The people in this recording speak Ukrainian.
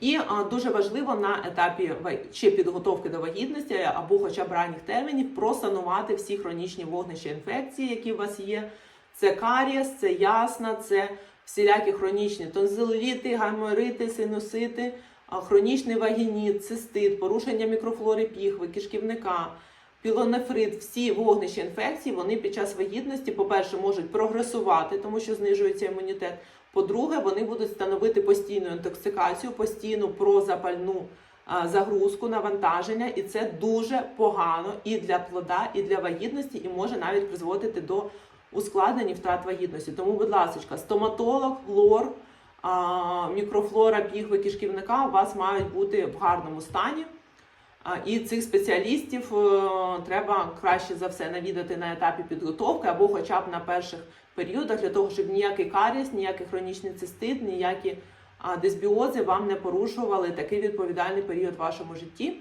І дуже важливо на етапі чи підготовки до вагітності або хоча б ранніх термінів просанувати всі хронічні вогнища інфекції, які у вас є. Це карієс, це ясна, це всілякі хронічні тонзиловіти, гайморити, синусити, хронічний вагініт, цистит, порушення мікрофлори піхви, кишківника, пілонефрит, всі вогнища інфекцій, вони під час вагітності, по-перше, можуть прогресувати, тому що знижується імунітет. По-друге, вони будуть становити постійну інтоксикацію, постійну прозапальну загрузку, навантаження, і це дуже погано і для плода, і для вагітності, і може навіть призводити до ускладнень і втрат вагітності. Тому, будь ласка, стоматолог, лор, мікрофлора, піхви, кишківника у вас мають бути в гарному стані. І цих спеціалістів е, треба краще за все навідати на етапі підготовки або хоча б на перших періодах, для того, щоб ніякий каріс, ніякий хронічний цистит, ніякі дисбіози вам не порушували такий відповідальний період в вашому житті.